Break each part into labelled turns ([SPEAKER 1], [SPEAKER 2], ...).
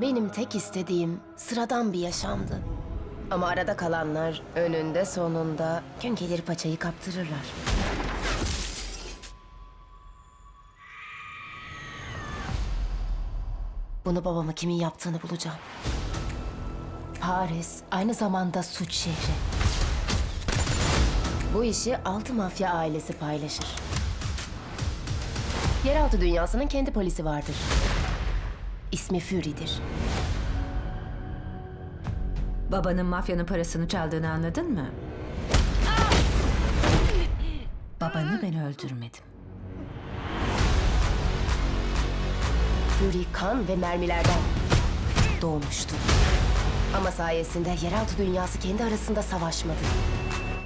[SPEAKER 1] Benim tek istediğim sıradan bir yaşamdı. Ama arada kalanlar önünde sonunda gün gelir paçayı kaptırırlar. Bunu babama kimin yaptığını bulacağım. Paris aynı zamanda suç şehri. Bu işi altı mafya ailesi paylaşır. Yeraltı dünyasının kendi polisi vardır. İsmi Fury'dir.
[SPEAKER 2] Babanın mafyanın parasını çaldığını anladın mı? Babanı ben öldürmedim.
[SPEAKER 1] Fury kan ve mermilerden doğmuştu. Ama sayesinde yeraltı dünyası kendi arasında savaşmadı.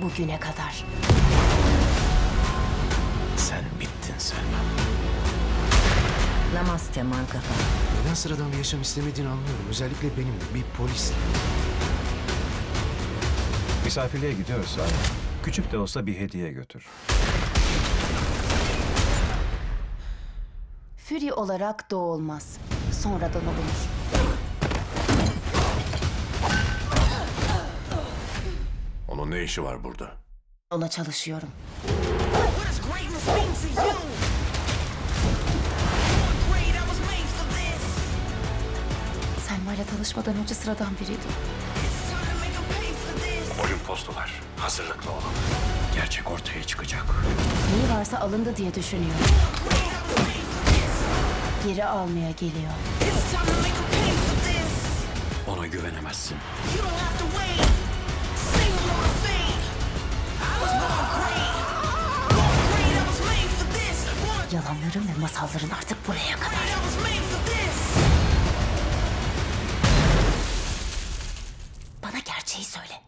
[SPEAKER 1] Bugüne kadar.
[SPEAKER 3] Sen bittin sen.
[SPEAKER 2] Namaste mankafa.
[SPEAKER 3] Neden sıradan bir yaşam istemediğini anlıyorum. Özellikle benim de bir polis.
[SPEAKER 4] Misafirliğe gidiyorsan küçük de olsa bir hediye götür.
[SPEAKER 1] Fury olarak doğulmaz. Sonradan olunur.
[SPEAKER 5] Onun ne işi var burada?
[SPEAKER 1] Ona çalışıyorum.
[SPEAKER 6] What does greatness mean to you?
[SPEAKER 1] Selma ile tanışmadan önce sıradan biriydim.
[SPEAKER 4] Postular. Hazırlıklı olun. Gerçek ortaya çıkacak.
[SPEAKER 1] Neyi varsa alındı diye düşünüyor. Geri almaya geliyor.
[SPEAKER 4] Ona güvenemezsin.
[SPEAKER 1] Yalanların ve masalların artık buraya kadar. Gerçeği söyle.